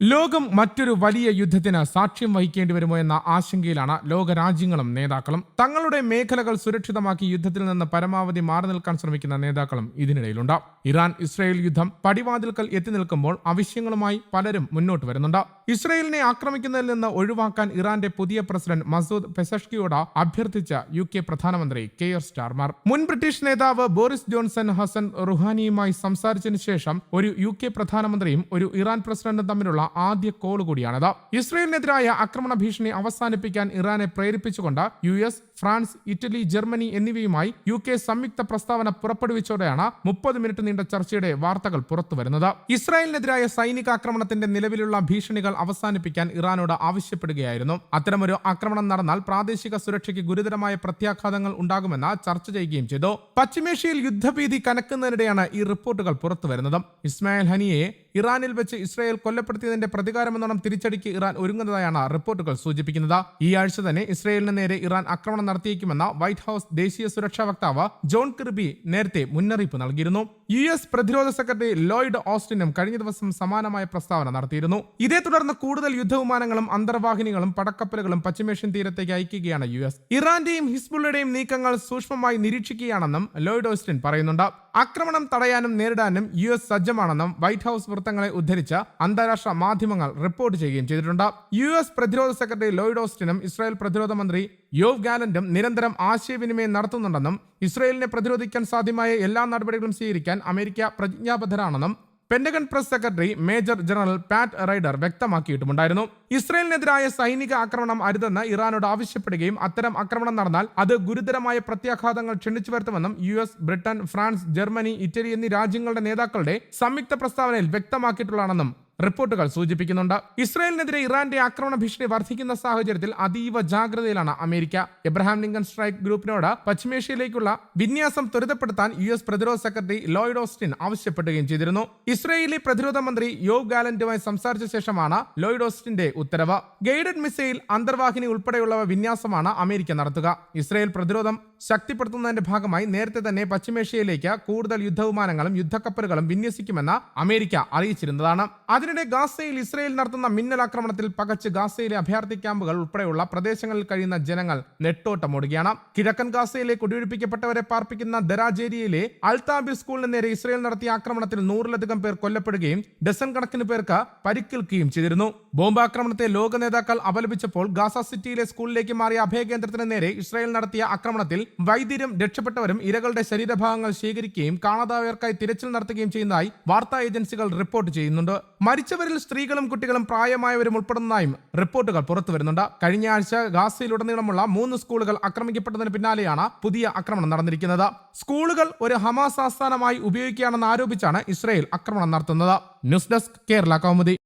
ലോകം മറ്റൊരു വലിയ യുദ്ധത്തിന് സാക്ഷ്യം വഹിക്കേണ്ടി വരുമോ എന്ന ആശങ്കയിലാണ് ലോകരാജ്യങ്ങളും നേതാക്കളും. തങ്ങളുടെ മേഖലകൾ സുരക്ഷിതമാക്കി യുദ്ധത്തിൽ നിന്ന് പരമാവധി മാറി നിൽക്കാൻ ശ്രമിക്കുന്ന നേതാക്കളും ഇതിനിടയിലുണ്ട്. ഇറാൻ ഇസ്രായേൽ യുദ്ധം പടിവാതിൽക്കൽ എത്തി നിൽക്കുമ്പോൾ ആവശ്യങ്ങളുമായി പലരും മുന്നോട്ട് വരുന്നുണ്ട്. ഇസ്രായേലിനെ ആക്രമിക്കുന്നതിൽ നിന്ന് ഒഴിവാക്കാൻ ഇറാന്റെ പുതിയ പ്രസിഡന്റ് മസൂദ് പെസഷ്കിയോട് അഭ്യർത്ഥിച്ച യു കെ പ്രധാനമന്ത്രി കെ കെയർ സ്റ്റാർമാർ. മുൻ ബ്രിട്ടീഷ് നേതാവ് ബോറിസ് ജോൺസൺ ഹസൻ റുഹാനിയുമായി സംസാരിച്ചതിനു ശേഷം ഒരു യു കെ പ്രധാനമന്ത്രിയും ഒരു ഇറാൻ പ്രസിഡന്റും തമ്മിലുള്ള ആദ്യ കോൾ കൂടിയാണിത് ഇസ്രയേലിനെതിരായ ആക്രമണ ഭീഷണി അവസാനിപ്പിക്കാൻ ഇറാനെ പ്രേരിപ്പിച്ചുകൊണ്ട് U S France Italy Germany എന്നിവയുമായി യു കെ സംയുക്ത പ്രസ്താവന പുറപ്പെടുവിച്ചോടെയാണ് മുപ്പത് മിനിറ്റ് നീണ്ട ചർച്ചയുടെ വാർത്തകൾ പുറത്തുവരുന്നത് ഇസ്രായേലിനെതിരായ സൈനിക ആക്രമണത്തിന്റെ നിലവിലുള്ള ഭീഷണികൾ അവസാനിപ്പിക്കാൻ ഇറാനോട് ആവശ്യപ്പെടുകയായിരുന്നു. അത്തരമൊരു ആക്രമണം നടന്നാൽ പ്രാദേശിക സുരക്ഷയ്ക്ക് ഗുരുതരമായ പ്രത്യാഘാതങ്ങൾ ഉണ്ടാകുമെന്ന് ചർച്ച ചെയ്യുകയും ചെയ്തു. പശ്ചിമേഷ്യയിൽ യുദ്ധഭീതി കനക്കുന്നതിനിടെയാണ് ഈ റിപ്പോർട്ടുകൾ പുറത്തുവരുന്നത് ഇസ്മായിൽ ഹനിയെ ഇറാനിൽ വെച്ച് ഇസ്രായേൽ കൊല്ലപ്പെടുത്തിയതിന്റെ പ്രതികാരമെന്നോണം തിരിച്ചടിക്ക് ഇറാൻ ഒരുങ്ങുന്നതായാണ് റിപ്പോർട്ടുകൾ സൂചിപ്പിക്കുന്നത്. ഈ ആഴ്ച തന്നെ ഇസ്രായേലിന് നേരെ ഇറാൻ ആക്രമണം നടത്തിയേക്കുമെന്ന വൈറ്റ് ഹൌസ് ദേശീയ സുരക്ഷാ വക്താവ് ജോൺ കിർബി നേരത്തെ മുന്നറിയിപ്പ് നൽകിയിരുന്നു. യു എസ് പ്രതിരോധ സെക്രട്ടറി ലോയിഡ് ഓസ്റ്റിനും കഴിഞ്ഞ ദിവസം സമാനമായ പ്രസ്താവന നടത്തിയിരുന്നു. ഇതേ തുടർന്ന് കൂടുതൽ യുദ്ധവിമാനങ്ങളും അന്തർവാഹിനികളും പടക്കപ്പലുകളും പശ്ചിമേഷ്യൻ തീരത്തേക്ക് അയക്കുകയാണ് യു എസ്. ഇറാന്റെയും ഹിസ്ബുള്ളയുടെയും നീക്കങ്ങൾ സൂക്ഷ്മമായി നിരീക്ഷിക്കുകയാണെന്നും ലോയിഡ് ഓസ്റ്റിൻ പറയുന്നുണ്ട്. ആക്രമണം തടയാനും നേരിടാനും യു എസ് സജ്ജമാണെന്നും വൈറ്റ് ഹൌസ് വൃത്തങ്ങളെ ഉദ്ധരിച്ച് അന്താരാഷ്ട്ര മാധ്യമങ്ങൾ റിപ്പോർട്ട് ചെയ്യുകയും ചെയ്തിട്ടുണ്ട്. യു എസ് പ്രതിരോധ സെക്രട്ടറി ലോയിഡ് ഓസ്റ്റിനും ഇസ്രായേൽ പ്രതിരോധ മന്ത്രി യോവ് ഗാലന്റും നിരന്തരം ആശയവിനിമയം നടത്തുന്നുണ്ടെന്നും ഇസ്രായേലിനെ പ്രതിരോധിക്കാൻ സാധ്യമായ എല്ലാ നടപടികളും സ്വീകരിക്കാൻ America പ്രതിജ്ഞാബദ്ധരാണെന്നും Pentagon press secretary major general Pat Ryder വ്യക്തമാക്കിയിട്ടുമുണ്ടായിരുന്നു. ഇസ്രയേലിനെതിരായ സൈനിക ആക്രമണം അരുതെന്ന് ഇറാനോട് ആവശ്യപ്പെടുകയും അത്തരം ആക്രമണം നടന്നാൽ അത് ഗുരുതരമായ പ്രത്യാഘാതങ്ങൾ ക്ഷണിച്ചു വരുത്തുമെന്നും U S Britain France Germany Italy എന്നീ രാജ്യങ്ങളുടെ നേതാക്കളുടെ സംയുക്ത പ്രസ്താവനയിൽ വ്യക്തമാക്കിയിട്ടുള്ളതാണെന്നും റിപ്പോർട്ടുകൾ സൂചിപ്പിക്കുന്നുണ്ട്. ഇസ്രായേലിനെതിരെ ഇറാന്റെ ആക്രമണ ഭീഷണി വർദ്ധിക്കുന്ന സാഹചര്യത്തിൽ അതീവ ജാഗ്രതയിലാണ് അമേരിക്ക. എബ്രഹാം ലിങ്കൻ സ്ട്രൈക്ക് ഗ്രൂപ്പിനോട് പശ്ചിമേഷ്യയിലേക്കുള്ള വിന്യാസം ത്വരിതപ്പെടുത്താൻ യു എസ് പ്രതിരോധ സെക്രട്ടറി ലോയിഡ് ഓസ്റ്റിൻ ആവശ്യപ്പെടുകയും ചെയ്തിരുന്നു. ഇസ്രായേലി പ്രതിരോധ മന്ത്രി യോ ഗാലന്റുമായി സംസാരിച്ച ശേഷമാണ് ലോയിഡ് ഓസ്റ്റിന്റെ ഉത്തരവ്. ഗൈഡഡ് മിസൈൽ അന്തർവാഹിനി ഉൾപ്പെടെയുള്ളവ വിന്യാസമാണ് അമേരിക്ക നടത്തുക. ഇസ്രായേൽ പ്രതിരോധം ശക്തിപ്പെടുത്തുന്നതിന്റെ ഭാഗമായി നേരത്തെ തന്നെ പശ്ചിമേഷ്യയിലേക്ക് കൂടുതൽ യുദ്ധവിമാനങ്ങളും യുദ്ധക്കപ്പലുകളും വിന്യസിക്കുമെന്ന് അമേരിക്ക അറിയിച്ചിരുന്നതാണ്. അതിനിടെ ഗാസയിൽ ഇസ്രയേൽ നടത്തുന്ന മിന്നൽ ആക്രമണത്തിൽ പകച്ച് ഗാസയിലെ അഭയാർത്ഥി ക്യാമ്പുകൾ ഉൾപ്പെടെയുള്ള പ്രദേശങ്ങളിൽ കഴിയുന്ന ജനങ്ങൾ നെട്ടോട്ടമോടുകയാണ്. കിഴക്കൻ ഗാസയിലെ കുടിയൊഴിപ്പിക്കപ്പെട്ടവരെ പാർപ്പിക്കുന്ന ദരാജേരിയയിലെ അൽതാബി സ്കൂളിന് നേരെ ഇസ്രയേൽ നടത്തിയ ആക്രമണത്തിൽ നൂറിലധികം പേർ കൊല്ലപ്പെടുകയും ഡസൺ കണക്കിന് പേർക്ക് പരിക്കേൽക്കുകയും ചെയ്തിരുന്നു. ബോംബാക്രമണത്തെ ലോക നേതാക്കൾ അപലപിച്ചപ്പോൾ ഗാസ സിറ്റിയിലെ സ്കൂളിലേക്ക് മാറിയ അഭയകേന്ദ്രത്തിന് നേരെ ഇസ്രയേൽ നടത്തിയ ആക്രമണത്തിൽ വൈദ്യരും രക്ഷപ്പെട്ടവരും ഇരകളുടെ ശരീരഭാഗങ്ങൾ ശേഖരിക്കുകയും കാണാതായവർക്കായി തിരച്ചിൽ നടത്തുകയും ചെയ്യുന്നതായി വാർത്താ ഏജൻസികൾ റിപ്പോർട്ട് ചെയ്യുന്നുണ്ട്. മരിച്ചവരിൽ സ്ത്രീകളും കുട്ടികളും പ്രായമായവരും ഉൾപ്പെടുന്നതായും റിപ്പോർട്ടുകൾ പുറത്തു വരുന്നുണ്ട്. കഴിഞ്ഞ ആഴ്ച ഗാസയിലുടനീളമുള്ള മൂന്ന് സ്കൂളുകൾ ആക്രമിക്കപ്പെട്ടതിന് പിന്നാലെയാണ് പുതിയ ആക്രമണം നടന്നിരിക്കുന്നത്. സ്കൂളുകൾ ഒരു ഹമാസ് ആസ്ഥാനമായി ഉപയോഗിക്കുകയാണെന്ന് ആരോപിച്ചാണ് ഇസ്രയേൽ ആക്രമണം നടത്തുന്നത്. News desk Kerala Kaumudi.